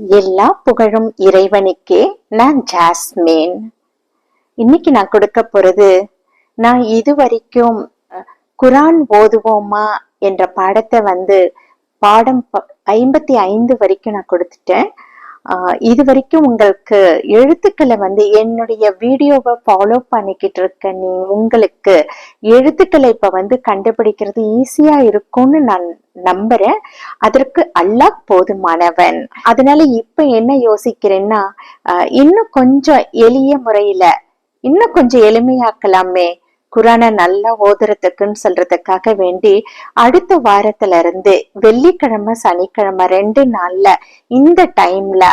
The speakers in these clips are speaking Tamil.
எல்லா புகழும் இறைவனுக்கே. நான் ஜாஸ்மின். இன்னைக்கு நான் கொடுக்க போறது நான் இது வரைக்கும் குரான் ஓதுவோமா என்ற பாடத்தை வந்து பாடம் ப- ஐம்பத்தி ஐந்து வரைக்கும் நான் கொடுத்துட்டேன். இது வரைக்கும் உங்களுக்கு எழுத்துக்களை வந்து என்னுடைய வீடியோவை ஃபாலோ பண்ணிக்கிட்டு இருக்க நீ உங்களுக்கு எழுத்துக்களை இப்ப வந்து கண்டுபிடிக்கிறது ஈஸியா இருக்கும்னு நான் நம்புறேன். அதற்கு அல்லாஹ் போதுமானவன். அதனால இப்ப என்ன யோசிக்கிறேன்னா ஆஹ், இன்னும் கொஞ்சம் எளிய முறையில இன்னும் கொஞ்சம் எளிமையாக்கலாமே. குரானை நல்லா ஓதுறதுக்குன்னு சொல்றதுக்காக வேண்டி அடுத்த வாரத்துல இருந்து வெள்ளிக்கிழமை சனிக்கிழமை ரெண்டு நாள்ல இந்த டைம்ல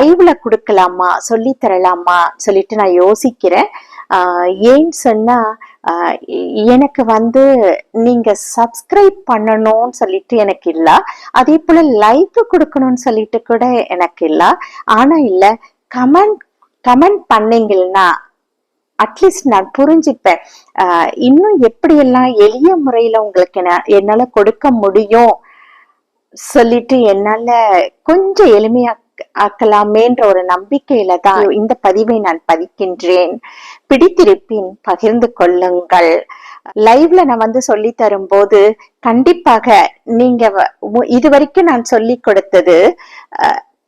ஐவுல கொடுக்கலாமா சொல்லி தரலாமா சொல்லிட்டு நான் யோசிக்கிறேன். ஆஹ் ஏன்னு சொன்னா எனக்கு வந்து நீங்க சப்ஸ்கிரைப் பண்ணணும்னு சொல்லிட்டு எனக்கு இல்ல. அதே போல லைக் கொடுக்கணும்னு சொல்லிட்டு கூட எனக்கு இல்ல. ஆனா இல்ல கமெண்ட் கமெண்ட் பண்ணீங்கன்னா அட்லீஸ்ட் நான் புரிஞ்சுப்பேன். இன்னும் எப்படியெல்லாம் எளிய முறையில உங்களுக்கு என்ன- என்னால கொடுக்க முடியும் சொல்லிட்டு என்னால கொஞ்சம் எளிமையா ஆக்கலாமேன்ற ஒரு நம்பிக்கையில தான் இந்த பதிவை நான் பதிக்கின்றேன். பிடித்திருப்பின் பகிர்ந்து கொள்ளுங்கள். லைவ்ல நான் வந்து சொல்லி தரும்போது கண்டிப்பாக நீங்க வ- மு- இது வரைக்கும் நான் சொல்லி கொடுத்தது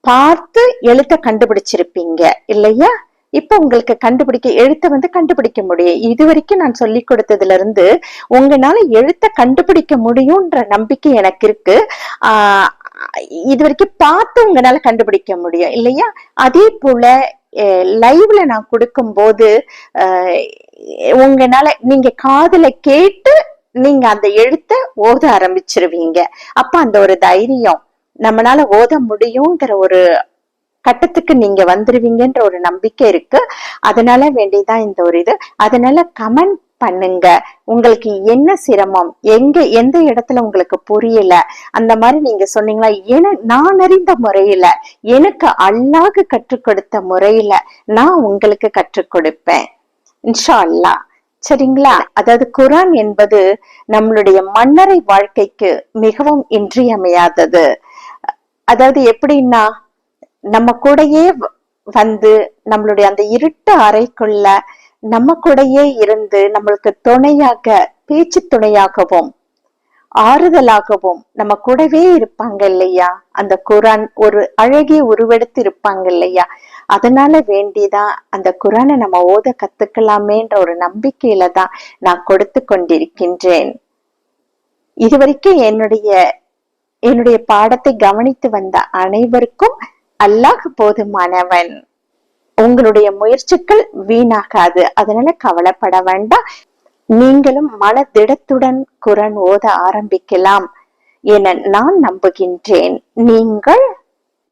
பார்த்து எழுத்த கண்டுபிடிச்சிருப்பீங்க இல்லையா? இப்ப உங்களுக்கு கண்டுபிடிக்க எழுத்த வந்து கண்டுபிடிக்க முடியும். இது வரைக்கும் நான் சொல்லி கொடுத்ததுல இருந்து உங்களால எழுத்த கண்டுபிடிக்க முடியும்ன்ற நம்பிக்கை எனக்கு இருக்கு. ஆஹ் இது வரைக்கும் பார்த்து உங்களால கண்டுபிடிக்க முடியும் இல்லையா? அதே போல லைவ்ல நான் கொடுக்கும்போது ஆஹ் உங்களால நீங்க காதுல கேட்டு நீங்க அந்த எழுத்த ஓத ஆரம்பிச்சிருவீங்க. அப்ப அந்த ஒரு தைரியம் நம்மளால ஓத முடியுங்கிற ஒரு கட்டத்துக்கு நீங்க வந்துருவீங்கன்ற ஒரு நம்பிக்கை இருக்கு. அதனால வேண்டிதான் இந்த ஒரு இது. அதனால கமெண்ட் பண்ணுங்க. உங்களுக்கு என்ன சிரமம்? எங்க எந்த இடத்துல உங்களுக்கு புரியல? அந்த மாதிரி நீங்க சொன்னீங்களா? என நான் அறிந்த முறையில எனக்கு அல்லாஹ் கற்றுக் கொடுத்த முறையில நான் உங்களுக்கு கற்றுக் கொடுப்பேன். இன்ஷா அல்லாஹ் சரிங்களா? அதாவது குரான் என்பது நம்மளுடைய மன்னரை வாழ்க்கைக்கு மிகவும் இன்றியமையாதது. அதாவது எப்படின்னா நம்ம கூடயே வந்து நம்மளுடைய அந்த இருட்டு அறைக்குள்ள நம்ம கூடயே இருந்து நம்மளுக்கு துணையாக பேச்சு துணையாகவும் ஆறுதலாகவும் நம்ம கூடவே இருப்பாங்க இல்லையா? அந்த குரான் ஒரு அழகிய உருவெடுத்து இருப்பாங்க இல்லையா? அதனால வேண்டிதான் அந்த குரானை நம்ம ஓத கத்துக்கலாமேன்ற ஒரு நம்பிக்கையில தான் நான் கொடுத்து கொண்டிருக்கின்றேன். இதுவரைக்கும் என்னுடைய என்னுடைய பாடத்தை கவனித்து வந்த அனைவருக்கும் அல்லாஹ் போதுமானவன். உங்களுடைய முயற்சிகள் வீணாகாது. அதனால கவலைப்பட வேண்டாம். நீங்களும் மனதிடத்துடன் குரன் ஓத ஆரம்பிக்கலாம் என நான் நம்புகின்றேன். நீங்கள்